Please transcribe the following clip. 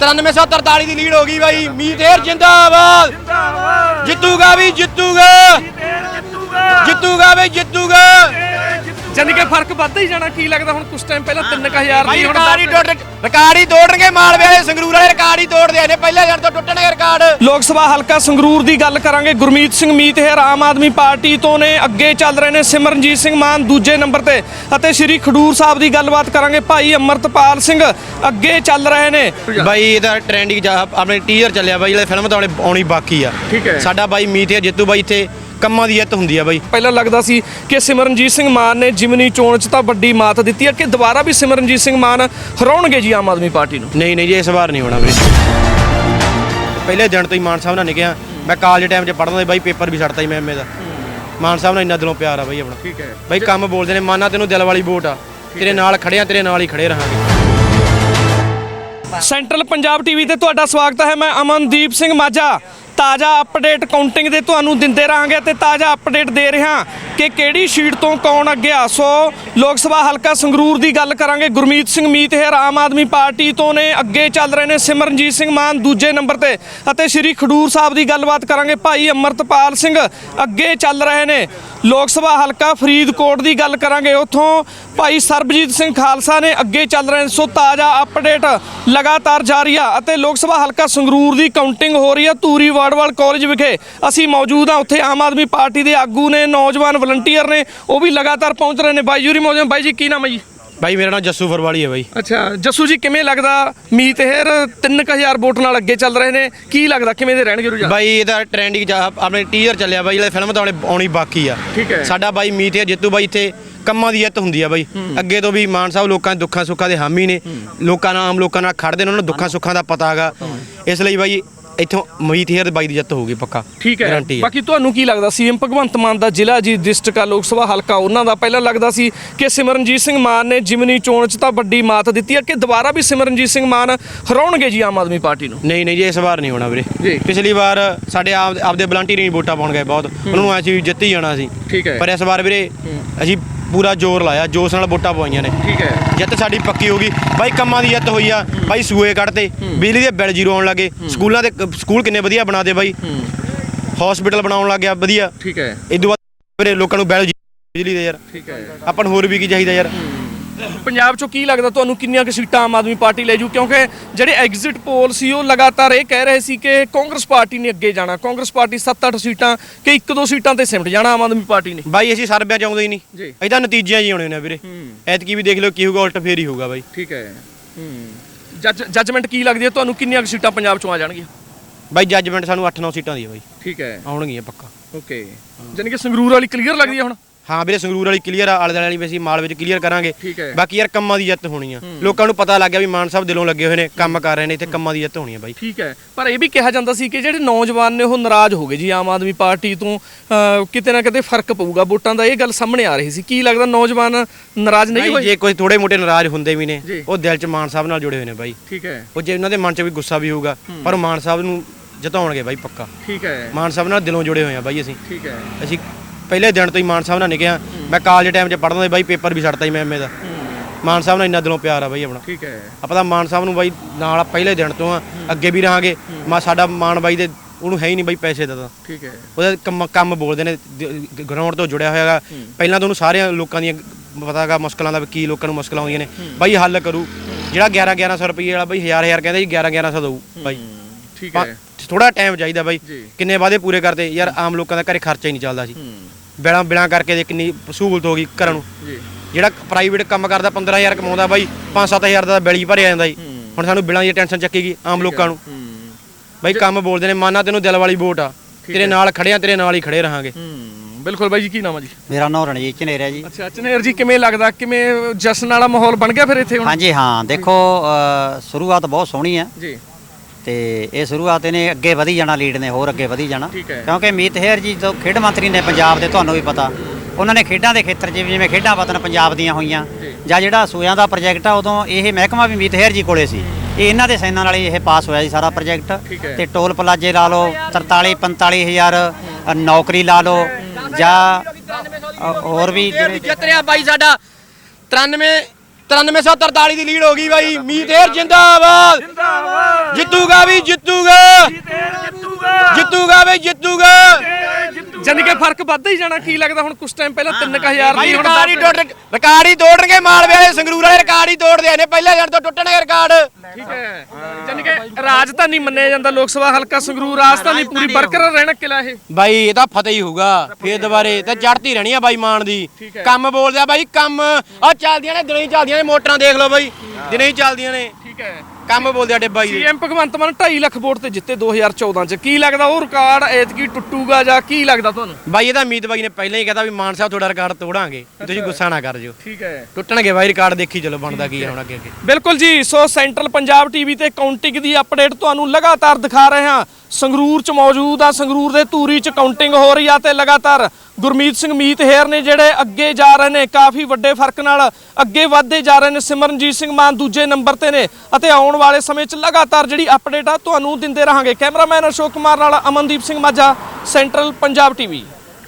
9343 ਦੀ lead ਹੋ ਗਈ ਬਾਈ ਮੀਤੇਰ ਜਿੰਦਾਬਾਦ। ਜਿੱਤੂਗਾ ਵੀ ਜਿੱਤੂਗਾ। ਜਿੱਤੂਗਾ ਵੀ ਜਿੱਤੂਗਾ। ਜਾਨੀ ਕਿ ਫ਼ਰਕ ਵੱਧਦਾ ਹੀ ਜਾਣਾ ਕੀ ਲੱਗਦਾ ਹੁਣ ਕੁਝ ਟਾਈਮ ਪਹਿਲਾਂ 3000 ਬਾਈ ਦੀ ਹੁਣ ਰਿਕਾਰਡ ਹੀ ਟੁੱਟ ਰਿਕਾਰਡ ਹੀ ਤੋੜਨਗੇ ਮਾਲਵੇ ਵਾਲੇ ਸੰਗਰੂਰ ਵਾਲੇ ਰਿਕਾਰਡ ਹੀ ਤੋੜਦੇ ਨੇ ਪਹਿਲੇ ਦਿਨ ਤੋਂ ਟੁੱਟਣਗੇ ਰਿਕਾਰਡ। ਲੋਕ ਸਭਾ ਹਲਕਾ ਸੰਗਰੂਰ ਦੀ ਗੱਲ ਕਰਾਂਗੇ ਗੁਰਮੀਤ ਸਿੰਘ ਮੀਤਹਿਰ ਆਮ ਆਦਮੀ ਪਾਰਟੀ ਤੋਂ ਨੇ ਅੱਗੇ ਚੱਲ ਰਹੇ ਨੇ ਸਿਮਰਨਜੀਤ ਸਿੰਘ ਮਾਨ ਦੂਜੇ ਨੰਬਰ ਤੇ। ਅਤੇ ਸ਼੍ਰੀ ਖਡੂਰ ਸਾਹਿਬ ਦੀ ਗੱਲਬਾਤ ਕਰਾਂਗੇ ਭਾਈ ਅਮਰਤਪਾਲ ਸਿੰਘ ਅੱਗੇ ਚੱਲ ਰਹੇ ਨੇ। ਬਾਈ ਇਹਦਾ ਟ੍ਰੈਂਡਿੰਗ ਆਪਣੇ ਟੀਜ਼ਰ ਚੱਲਿਆ ਬਾਈ ਜਿਹੜੇ ਫਿਲਮ ਤਾਂ ਆਉਣੀ- ਬਾਕੀ ਆ। ਠੀਕ ਹੈ। ਸਾਡਾ ਬਾਈ ਮੀਤੇਰ ਜਿੱਤੂ ਬਾਈ ਇੱਥੇ। ਕੰਮਾਂ ਦੀ ਜਿੱਤ ਹੁੰਦੀ ਆ ਬਾਈ। ਪਹਿਲਾਂ ਲੱਗਦਾ ਸੀ ਕਿ ਸਿਮਰਨਜੀਤ ਸਿੰਘ ਮਾਨ ਨੇ ਜਿਮਨੀ ਚੋਣ 'ਚ ਤਾਂ ਵੱਡੀ ਮਾਤ ਦਿੱਤੀ ਹੈ ਕਿ ਦੁਬਾਰਾ ਵੀ ਸਿਮਰਨਜੀਤ ਸਿੰਘ ਮਾਨ ਹਰਾਉਣਗੇ ਜੀ ਆਮ ਆਦਮੀ ਪਾਰਟੀ ਨੂੰ? ਨਹੀਂ ਨਹੀਂ ਜੀ ਇਸ ਵਾਰ ਨਹੀਂ ਹੋਣਾ ਵੀਰੇ। ਪਹਿਲੇ ਦਿਨ ਤੋਂ ਹੀ ਮਾਨ ਸਾਹਿਬ ਨਾਲ ਨਿਕਿਆ ਮੈਂ ਕਾਲਜ ਟਾਈਮ 'ਚ ਪੜ੍ਹਦਾ ਸੀ ਬਾਈ ਪੇਪਰ ਵੀ ਛੱਡਤਾ ਸੀ ਮੈਂ ਐਮਏ ਦਾ। ਮਾਨ ਸਾਹਿਬ ਨਾਲ ਇੰਨਾ ਦਿਲੋਂ ਪਿਆਰ ਆ ਬਾਈ ਆਪਣਾ। ਠੀਕ ਹੈ। ਬਾਈ ਕੰਮ ਬੋਲਦੇ ਨੇ ਮਾਨਾ ਤੈਨੂੰ ਦਿਲ ਵਾਲੀ ਵੋਟ ਆ। ਤੇਰੇ ਨਾਲ ਖੜਿਆ ਤੇਰੇ ਨਾਲ ਹੀ ਖੜੇ ਰਹਾਂਗੇ। ਸੈਂਟਰਲ ਪੰਜਾਬ ਟੀਵੀ ਤੇ ਤੁਹਾਡਾ ਸਵਾਗਤ ਹੈ। ਮੈਂ ਅਮਨਦੀਪ ਸਿੰਘ ਮਾਝਾ। ਤਾਜ਼ਾ ਅਪਡੇਟ ਕਾਊਂਟਿੰਗ ਦੇ ਤੁਹਾਨੂੰ ਦਿੰਦੇ ਰਹਾਂਗੇ ਤੇ ਤਾਜ਼ਾ ਅਪਡੇਟ ਦੇ ਰਿਹਾ ਕਿ ਕਿਹੜੀ ਸ਼ੀਟ ਤੋਂ ਕੌਣ ਅੱਗੇ ਆ। ਸੋ ਲੋਕ ਸਭਾ ਹਲਕਾ ਸੰਗਰੂਰ ਦੀ ਗੱਲ ਕਰਾਂਗੇ। ਗੁਰਮੀਤ ਸਿੰਘ ਮੀਤਹਿਰ ਆਮ ਆਦਮੀ ਪਾਰਟੀ ਤੋਂ ਨੇ ਅੱਗੇ ਚੱਲ ਰਹੇ ਨੇ ਸਿਮਰਨਜੀਤ ਸਿੰਘ ਮਾਨ ਦੂਜੇ ਨੰਬਰ ਤੇ ਅਤੇ ਸ਼੍ਰੀ ਖਡੂਰ ਸਾਹਿਬ ਦੀ ਗੱਲਬਾਤ ਕਰਾਂਗੇ। ਭਾਈ ਅਮਰਤਪਾਲ ਸਿੰਘ ਅੱਗੇ ਚੱਲ ਰਹੇ ਨੇ। ਲੋਕ ਸਭਾ ਹਲਕਾ ਫਰੀਦਕੋਟ ਦੀ ਗੱਲ ਕਰਾਂਗੇ। ਉੱਥੋਂ ਭਾਈ ਸਰਬਜੀਤ ਸਿੰਘ ਖਾਲਸਾ ਨੇ ਅੱਗੇ ਚੱਲ ਰਹੇ ਨੇ। ਸੋ ਤਾਜ਼ਾ ਅਪਡੇਟ ਲਗਾਤਾਰ ਜਾਰੀ ਆ ਅਤੇ ਲੋਕ ਸਭਾ ਹਲਕਾ ਸੰਗਰੂਰ ਦੀ ਕਾਊਂਟਿੰਗ ਹੋ ਰਹੀ ਆ। ਧੂਰੀ ਵਾਰਡਵਾਲ ਕਾਲਜ ਵਿਖੇ ਅਸੀਂ ਮੌਜੂਦ ਆ ਉੱਥੇ ਆਮ ਆਦਮੀ ਪਾਰਟੀ ਦੇ ਆਗੂ ਨੇ ਨੌਜਵਾਨ ਵਲੰਟੀਅਰ ਨੇ ਉਹ ਵੀ ਲਗਾਤਾਰ ਪਹੁੰਚ ਰਹੇ ਨੇ। ਬਾਈ ਜੂਰੀ ਮੌਜੂਦ। ਬਾਈ ਜੀ ਕੀ ਨਾਮ ਹੈ ਜੀ? ਬਾਈ ਮੇਰਾ ਨਾਮ ਜੱਸੂ ਫਰਵਾਲੀ ਹੈ ਬਾਈ। ਅੱਛਾ ਜੱਸੂ ਜੀ ਕਿਵੇਂ ਲੱਗਦਾ ਮੀਤਹਿਰ 3000 ਵੋਟ ਨਾਲ ਅੱਗੇ ਚੱਲ ਰਹੇ ਨੇ। ਕੀ ਲੱਗਦਾ ਕਿਵੇਂ ਦੇ ਰਹਿਣਗੇ ਰੁਝਾਨ? ਬਾਈ ਇਹਦਾ ਟ੍ਰੈਂਡਿੰਗ ਆਪਣੇ ਟੀਜ਼ਰ ਚੱਲਿਆ ਬਾਈ ਜਿਹੜੇ ਫਿਲਮ ਤਾਂ ਆਉਣੀ- ਬਾਕੀ ਆ। ਠੀਕ ਹੈ। ਸਾਡਾ ਬਾਈ ਮੀਤੇਰ ਜਿੱਤੂ ਬਾਈ ਇੱਥੇ ਕੰਮਾਂ ਦੀ ਜਿੱਤ ਹੁੰਦੀ ਆ ਬਾਈ। ਅੱਗੇ ਤੋਂ ਵੀ ਮਾਨ ਸਾਹਿਬ ਲੋਕਾਂ ਦੇ ਦੁੱਖਾਂ ਸੁੱਖਾਂ ਦੇ ਹਾਮੀ ਨੇ। ਲੋਕਾਂ ਨਾਲ ਆਮ ਲੋਕਾਂ ਨਾਲ ਖੜਦੇ ਨੇ ਉਹਨਾਂ ਨੂੰ ਦੁੱਖਾਂ ਸੁੱਖਾਂ ਦਾ ਪਤਾ ਹੈਗਾ ਇਸ ਲਈ ਬਾਈ ਇੱਥੋਂ ਮੀਤੇਰ ਦੇ ਬਾਈ ਦੀ ਜਿੱਤ ਹੋਊਗੀ ਪੱਕਾ। ਠੀਕ ਹੈ। ਗਾਰੰਟੀ ਹੈ। ਬਾਕੀ ਤੁਹਾਨੂੰ ਕੀ ਲੱਗਦਾ ਸੀਐਮ ਭਗਵੰਤ ਮਾਨ ਦਾ ਜ਼ਿਲ੍ਹਾ ਜੀ ਡਿਸਟ੍ਰਿਕਟ ਲੋਕ ਸਭਾ ਹਲਕਾ ਉਹਨਾਂ ਦਾ ਪਹਿਲਾਂ ਲੱਗਦਾ ਸੀ ਕਿ ਸਿਮਰਨਜੀਤ ਸਿੰਘ ਮਾਨ ਨੇ ਜਿਮਨੀ ਚੋਣ 'ਚ ਤਾਂ ਵੱਡੀ ਮਾਤ ਦਿੱਤੀ ਹੈ ਕਿ ਦੁਬਾਰਾ ਵੀ ਸਿਮਰਨਜੀਤ ਸਿੰਘ ਮਾਨ ਹਰਾਉਣਗੇ ਜੀ ਆਮ ਆਦਮੀ ਪਾਰਟੀ ਨੂੰ? ਨਹੀਂ ਨਹੀਂ ਜੀ ਇਸ ਵਾਰ ਨਹੀਂ ਹੋਣਾ। ਵੀਰੇ। ਪਿਛਲੀ ਵਾਰ ਸਾਡੇ ਆਪ ਆਪਦੇ ਵਲੰਟੀਅਰ ਹੀ ਵੋਟਾਂ ਪਾਉਣ ਗਏ ਬਹੁਤ। ਉਹਨਾਂ ਨੂੰ ਐਸੀ ਜਿੱਤ ਹੀ ਜਾਣਾ ਸੀ। ਠੀਕ ਹੈ। ਪਰ ਇਸ ਵਾਰ ਵੀਰੇ ਅਸੀਂ ਪੂਰਾ ਜ਼ੋਰ ਲਾਇਆ ਜੋਸ਼ ਨਾਲ ਵੋਟਾਂ ਪਵਾਈਆਂ ਨੇ। ਠੀਕ ਹੈ। ਜਿੱਤ ਸਾਡੀ ਪੱਕੀ ਹੋ ਗਈ। ਬਾਈ ਕੰਮਾਂ ਦੀ ਜਿੱਤ ਹੋਈ ਆ ਬਾਈ ਸੂਏ ਕੱਢਤੇ ਬਿਜਲੀ ਦੇ ਬਿੱਲ ਜ਼ੀਰੋ ਆਉਣ ਲੱਗੇ ਸਕੂਲਾਂ ਦੇ ਸਕੂਲ ਕਿੰਨੇ ਵਧੀਆ ਬਣਾ ਦੇ ਬਾਈ। ਹਸਪੀਟਲ ਬਣਾਉਣ ਲੱਗ ਗਿਆ ਵਧੀਆ। ਠੀਕ ਹੈ। ਇਦੋਂ ਬਾਅਦ ਵੀਰੇ ਲੋਕਾਂ ਨੂੰ ਬਿੱਲ ਬਿਜਲੀ ਦੇ ਯਾਰ। ਠੀਕ ਹੈ। ਆਪਾਂ ਨੂੰ ਹੋਰ ਵੀ ਕੀ ਚਾਹੀਦਾ ਯਾਰ। ਪੰਜਾਬ 'ਚੋਂ ਕੀ ਲੱਗਦਾ ਤੁਹਾਨੂੰ ਕਿੰਨੀਆਂ ਕੁ ਸੀਟਾਂ ਆਮ ਆਦਮੀ ਪਾਰਟੀ ਲੈ ਜੂ? ਕਿਉਂਕਿ ਜਿਹੜੇ ਐਗਜ਼ਿਟ ਪੋਲ ਸੀ ਉਹ ਲਗਾਤਾਰ ਇਹ ਕਹਿ ਰਹੇ ਸੀ ਕਿ ਕਾਂਗਰਸ ਪਾਰਟੀ ਨੇ ਅੱਗੇ ਜਾਣਾ। ਕਾਂਗਰਸ ਪਾਰਟੀ 7-8 ਸੀਟਾਂ ਕਿ ਇੱਕ ਦੋ ਸੀਟਾਂ ਤੇ ਸਿਮਟ ਜਾਣਾ ਆਮ ਆਦਮੀ ਪਾਰਟੀ ਨੇ। ਬਾਈ ਅਸੀਂ ਸਰਬਿਆਂ ਚ ਆਉਂਦੇ ਹੀ ਨਹੀਂ। ਜੀ। ਇਹਦਾ ਨਤੀਜਿਆਂ ਜੀ ਆਉਣੇ ਨੇ ਵੀਰੇ। ਐਤਕੀ ਵੀ ਦੇਖ ਲਓ ਕੀ ਹੋਊਗਾ ਉਲਟ ਫੇਰ ਹੀ ਹੋਊਗਾ ਬਾਈ। ਠੀਕ ਹੈ। ਜੱਜ ਜੱਜਮੈਂਟ ਕੀ ਲੱਗਦੀ ਹੈ? ਤੁਹਾਨੂੰ ਕਿੰਨੀਆਂ ਕੁ ਸੀਟਾਂ ਪੰਜਾਬ 'ਚੋਂ ਆ ਜਾਣਗੀਆਂ? ਬਾਈ ਜੱਜਮੈਂਟ ਸਾਨੂੰ 8-9 ਸੀਟਾਂ ਦੀ ਆ ਬਾਈ। ਠੀਕ ਹੈ। ਆਉਣਗੀਆਂ ਪੱਕਾ। ਓਕੇ। ਜਾਨੀ ਕਿ ਸੰਗਰੂਰ ਵਾਲੀ ਕਲੀਅਰ ਲੱਗਦੀ ਹੈ ਹੁਣ? ਹਾਂ ਵੀਰੇ ਸੰਗਰੂਰ ਵਾਲੀ ਕਲੀਅਰ ਆ ਆਲੇ ਦੁਆਲੇ ਵਾਲੀ ਵੀ ਅਸੀਂ ਮਾਲ ਵਿੱਚ ਕਲੀਅਰ ਕਰਾਂਗੇ। ਠੀਕ ਹੈ। ਬਾਕੀ ਯਾਰ ਕੰਮਾਂ ਦੀ ਜਿੱਤ ਹੋਣੀ ਆ। ਲੋਕਾਂ ਨੂੰ ਪਤਾ ਲੱਗ ਗਿਆ ਵੀ ਮਾਨ ਸਾਹਿਬ ਦਿਲੋਂ ਲੱਗੇ ਹੋਏ ਨੇ ਕੰਮ ਕਰ ਰਹੇ ਨੇ ਇੱਥੇ ਕੰਮਾਂ ਦੀ ਜਿੱਤ ਹੋਣੀ ਆ ਬਾਈ। ਠੀਕ ਹੈ। ਪਰ ਇਹ ਵੀ ਕਿਹਾ ਜਾਂਦਾ ਸੀ ਕਿ ਜਿਹੜੇ ਨੌਜਵਾਨ ਨੇ ਉਹ ਨਾਰਾਜ਼ ਹੋ ਗਏ ਜੀ ਆਮ ਆਦਮੀ ਪਾਰਟੀ ਤੋਂ ਅਹ, ਕਿਤੇ ਨਾ ਕਿਤੇ ਫ਼ਰਕ ਪਊਗਾ ਵੋਟਾਂ ਦਾ। ਇਹ ਗੱਲ ਸਾਹਮਣੇ ਆ ਰਹੀ ਸੀ। ਕੀ ਲੱਗਦਾ ਨੌਜਵਾਨ ਨਾਰਾਜ਼ ਨਹੀਂ ਨਹੀਂ ਹੋਏ? ਜੇ ਕੋਈ ਥੋੜੇ ਮੋਟੇ ਨਾਰਾਜ਼ ਹੁੰਦੇ ਵੀ ਨੇ ਜੀ। ਉਹ ਦਿਲ 'ਚ ਮਾਨ ਸਾਹਿਬ ਨਾਲ ਜੁੜੇ ਹੋਏ ਨੇ ਬਾਈ। ਠੀਕ ਹੈ। ਉਹ ਜੇ ਉਹਨਾਂ ਦੇ ਮਨ 'ਚ ਵੀ ਗੁੱਸਾ ਵੀ ਹੋਊਗਾ ਪਰ ਮਾਨ ਸਾਹਿਬ ਨੂੰ ਜਿਤਾਉਣਗੇ ਬਾਈ ਪੱਕਾ। ਠੀਕ ਹੈ। ਮਾਨ ਸਾਹਿਬ ਨਾਲ ਦਿਲੋਂ ਜੁੜੇ ਹੋਏ ਆ ਬਾਈ ਅਸੀਂ। ਠੀਕ ਹੈ। ਅਸੀਂ ਪਹਿਲੇ ਦਿਨ ਤੋਂ ਹੀ ਮਾਨ ਸਾਹਿਬ ਨਾਲ ਨਿਕਿਆ ਮੈਂ ਕਾਲਜ ਟਾਈਮ 'ਚ ਪੜ੍ਹਦਾ ਸੀ ਬਾਈ ਪੇਪਰ ਵੀ ਛੱਡਤਾ ਸੀ ਮੈਂ ਐਮਏ ਦਾ। ਮਾਨ ਸਾਹਿਬ ਨਾਲ ਇੰਨਾ ਦਿਲੋਂ ਪਿਆਰ ਆ ਬਾਈ ਆਪਣਾ। ਠੀਕ ਹੈ। ਆਪਾਂ ਤਾਂ ਮਾਨ ਸਾਹਿਬ ਨੂੰ ਬਾਈ ਨਾਲ ਪਹਿਲੇ ਦਿਨ ਤੋਂ ਆ। ਅੱਗੇ ਵੀ ਰਹਾਂਗੇ। ਮਾ ਸਾਡਾ ਮਾਨ ਬਾਈ ਦੇ ਉਹਨੂੰ ਹੈ ਹੀ ਨਹੀਂ ਬਾਈ ਪੈਸੇ ਦਾ ਤਾਂ। ਠੀਕ ਹੈ। ਉਹਦਾ ਕੰਮ ਕੰਮ ਬੋਲਦੇ ਨੇ ਗਰਾਊਂਡ ਤੋਂ ਜੁੜਿਆ ਹੋਇਆਗਾ ਪਹਿਲਾਂ ਤਾਂ ਉਹਨੂੰ ਸਾਰਿਆਂ ਲੋਕਾਂ ਦੀਆਂ ਪਤਾਗਾ ਮੁਸ਼ਕਲਾਂ ਦਾ ਕੀ ਲੋਕਾਂ ਨੂੰ ਮੁਸ਼ਕਲਾਂ ਆਉਂਦੀਆਂ ਨੇ। ਬਾਈ ਹੱਲ ਕਰੂ। ਜਿਹੜਾ 11 1100 ਰੁਪਏ ਵਾਲਾ ਬਾਈ 1000 1000 ਕਹਿੰਦਾ ਜੀ 11 1100 ਦਊ ਬਾਈ। ਠੀਕ ਹੈ। ਥੋੜਾ ਟਾਈਮ ਚਾਹੀਦਾ ਬਾਈ। ਕਿੰਨੇ ਵਾਅਦੇ ਪੂਰੇ ਕਰਦੇ। ਯਾਰ ਆਮ ਲੋਕਾਂ ਦਾ ਘਰੇ ਖਰਚਾ ਹੀ ਨਹੀਂ ਚੱਲਦਾ ਸੀ। ਬਿਲਾਂ ਬਿਲਾਂ ਕਰਕੇ ਦੇ ਕਿੰਨੀ ਸਹੂਲਤ ਹੋ ਗਈ ਘਰਾਂ ਨੂੰ। ਜੀ। ਜਿਹੜਾ ਪ੍ਰਾਈਵੇਟ ਕੰਮ ਕਰਦਾ 15000 ਕਮਾਉਂਦਾ ਬਾਈ 5-7000 ਦਾ ਬਿਲ ਹੀ ਭਰਿਆ ਜਾਂਦਾ ਜੀ ਹੁਣ ਸਾਨੂੰ ਬਿਲਾਂ ਦੀ ਟੈਨਸ਼ਨ ਚੱਕੇਗੀ ਆਮ ਲੋਕਾਂ ਨੂੰ। ਬਾਈ ਕੰਮ ਬੋਲਦੇ ਨੇ ਮਾਨਾ ਤੈਨੂੰ ਦਿਲ ਵਾਲੀ ਵੋਟ ਆ। ਤੇਰੇ ਨਾਲ ਖੜਿਆ ਤੇਰੇ ਨਾਲ ਹੀ ਖੜੇ ਰਹਾਂਗੇ। ਬਿਲਕੁਲ ਬਾਈ ਜੀ ਕੀ ਨਾਮ ਹੈ ਜੀ? ਮੇਰਾ ਨਾਮ ਰਣਜੀਤ ਝਨੇਰਿਆ ਜੀ। ਅੱਛਾ ਚਨੇਰ ਜੀ ਕਿਵੇਂ ਲੱਗਦਾ? ਕਿਵੇਂ ਜਸ਼ਨ ਵਾਲਾ ਮਾਹੌਲ ਬਣ ਗਿਆ ਫਿਰ ਇੱਥੇ ਹੁਣ? ਹਾਂਜੀ ਹਾਂ। ਦੇਖੋ ਸ਼ੁਰੂਆਤ ਬਹੁਤ ਸੋਹਣੀ ਹੈ। ਜੀ। ਤੇ ਇਹ ਸ਼ੁਰੂਆਤ ਇਹਨੇ ਅੱਗੇ ਵਧੀ ਜਾਣਾ ਲੀਡ ਨੇ ਹੋਰ ਅੱਗੇ ਵਧੀ ਜਾਣਾ। ਠੀਕ ਹੈ। ਕਿਉਂਕਿ ਮੀਤ ਹੇਰ ਜੀ ਤੋਂ ਖੇਡ ਮੰਤਰੀ ਨੇ ਪੰਜਾਬ ਦੇ ਤੁਹਾਨੂੰ ਵੀ ਪਤਾ। ਉਹਨਾਂ ਨੇ ਖੇਡਾਂ ਦੇ ਖੇਤਰ 'ਚ ਜਿਵੇਂ ਖੇਡਾਂ ਵਤਨ ਪੰਜਾਬ ਦੀਆਂ ਹੋਈਆਂ ਜਾਂ। ਜਿਹੜਾ ਸੂਆਂ ਦਾ ਪ੍ਰੋਜੈਕਟ ਆ ਉਦੋਂ ਇਹ ਮਹਿਕਮਾ ਵੀ ਮੀਤ ਹੇਰ ਜੀ ਕੋਲੇ ਸੀ। ਇਹ ਇਹਨਾਂ ਦੇ ਸੈਨਾਂ ਨਾਲ ਹੀ ਇਹ ਪਾਸ ਹੋਇਆ ਜੀ ਸਾਰਾ ਪ੍ਰੋਜੈਕਟ ਠੀਕ ਹੈ। ਤੇ ਟੋਲ ਪਲਾਜੇ ਲਾ ਲਓ 43 45 ਹਜ਼ਾਰ ਅ, ਨੌਕਰੀ ਲਾ ਲਓ ਜਾਂ ਅ, ਹੋਰ ਵੀ ਜਿਹੜੇ ਜਿੱਤ ਰਿਹਾ ਬਾਈ ਸਾਡਾ। 93 9343 ਦੀ ਲੀਡ ਹੋ ਗਈ ਬਾਈ ਮੀਤੇਰ ਜਿੰਦਾਬਾਦ। ਜਿੱਤੂਗਾ ਵੀ ਜਿੱਤੂਗਾ। ਜਿੱਤੂਗਾ। ਵੀ ਜਿੱਤੂਗਾ। ਜਾਨੀ ਕਿ ਫ਼ਰਕ ਵੱਧਦਾ ਹੀ ਜਾਣਾ ਕੀ ਲੱਗਦਾ ਹੁਣ ਕੁਝ ਟਾਈਮ ਪਹਿਲਾਂ 3000 ਭਾਈ ਦੀ ਹੁਣ ਰਿਕਾਰਡ ਹੀ ਟੁੱਟ ਰਿਕਾਰਡ ਹੀ ਤੋੜਨਗੇ ਮਾਲਵੇ ਵਾਲੇ ਸੰਗਰੂਰ ਵਾਲੇ ਰਿਕਾਰਡ ਹੀ ਤੋੜਦੇ ਨੇ ਪਹਿਲੇ ਜਣ ਤੋਂ ਟੁੱਟਣਗੇ ਰਿਕਾਰਡ। ਠੀਕ ਹੈ। ਜਾਨੀ ਕਿ ਰਾਜਧਾਨੀ ਮੰਨਿਆ ਜਾਂਦਾ ਲੋਕ ਸਭਾ ਹਲਕਾ ਸੰਗਰੂਰ ਰਾਜਧਾਨੀ ਪੂਰੀ ਬਰਕਰਾਰ ਰਹਿਣਾ ਕਿਲਾ ਇਹ। ਬਾਈ ਇਹ ਤਾਂ ਫਤਿਹ ਹੀ ਹੋਊਗਾ ਫੇਰ ਦੁਬਾਰੇ ਤੇ ਚੜ੍ਹਦੀ ਰਹਿਣੀ ਆ ਬਾਈ ਮਾਨ ਦੀ। ਕੰਮ ਬੋਲਦਾ ਬਾਈ ਕੰਮ। ਆ ਚੱਲਦੀਆਂ ਨੇ ਦਿਨੇ ਹੀ ਚੱਲਦੀਆਂ ਨੇ ਮੋਟਰਾਂ ਦੇਖ ਲਓ ਬਾਈ ਦਿਨੇ ਹੀ ਚੱਲਦੀਆਂ ਨੇ। ਠੀਕ ਹੈ। ਕੰਮ ਬੋਲਦੇ ਆ ਡਿੱਬਾ ਜੀ ਦੇ। ਸੀਐਮ ਭਗਵੰਤ ਮਾਨ 2.5 ਲੱਖ ਵੋਟ ਤੇ ਜਿੱਤੇ 2014 ਚ। ਕੀ ਲੱਗਦਾ ਉਹ ਰਿਕਾਰਡ ਐਤਕੀ ਟੁੱਟੂਗਾ ਜਾਂ ਕੀ ਲੱਗਦਾ ਤੁਹਾਨੂੰ? ਬਾਈ ਇਹਦਾ ਮੀਤ ਬਾਈ ਨੇ ਪਹਿਲਾਂ ਹੀ ਕਹਿਤਾ ਵੀ ਮਾਨ ਸਾਹਿਬ ਤੁਹਾਡਾ ਰਿਕਾਰਡ ਤੋੜਾਂਗੇ। ਤੁਸੀਂ ਗੁੱਸਾ ਨਾ ਕਰ ਜਿਓ। ਠੀਕ ਹੈ। ਟੁੱਟਣਗੇ ਬਾਈ ਰਿਕਾਰਡ ਦੇਖੀ ਚਲੋ ਬਣਦਾ ਕੀ ਹੈ ਹੁਣ ਅੱਗੇ ਅੱਗੇ। ਬਿਲਕੁਲ ਜੀ ਸੋ ਸੈਂਟਰਲ ਪੰਜਾਬ ਟੀਵੀ ਤੇ ਕਾਊਂਟਿੰਗ ਦੀ ਅਪਡੇਟ ਤੁਹਾਨੂੰ ਲਗਾਤਾਰ ਦਿਖਾ ਰਹੇ ਹਾਂ। ਸੰਗਰੂਰ ਚ ਮੌਜੂਦ ਆ। ਸੰਗਰੂਰ ਦੇ ਧੂਰੀ ਚ ਕਾਊਂਟਿੰਗ ਹੋ ਰਹੀ ਆ ਤੇ ਲਗਾਤਾਰ ਗੁਰਮੀਤ ਸਿੰਘ ਮੀਤ ਹੇਰ ਨੇ ਜਿਹੜੇ ਅੱਗੇ ਜਾ ਰਹੇ ਨੇ, ਕਾਫੀ ਵੱਡੇ ਫ਼ਰਕ ਨਾਲ ਅੱਗੇ ਵਧਦੇ ਜਾ ਰਹੇ ਨੇ। ਸਿਮਰਨਜੀਤ ਸਿੰਘ ਮਾਨ ਦੂਜੇ ਨੰਬਰ ਤੇ ਨੇ ਅਤੇ ਆਉਣ ਵਾਲੇ ਸਮੇਂ 'ਚ ਲਗਾਤਾਰ ਜਿਹੜੀ ਅਪਡੇਟ ਆ, ਤੁਹਾਨੂੰ ਦਿੰਦੇ ਰਹਾਂਗੇ। ਕੈਮਰਾਮੈਨ ਅਸ਼ੋਕ ਕੁਮਾਰ ਨਾਲ ਅਮਨਦੀਪ ਸਿੰਘ ਮਾਝਾ, ਸੈਂਟਰਲ ਪੰਜਾਬ ਟੀਵੀ।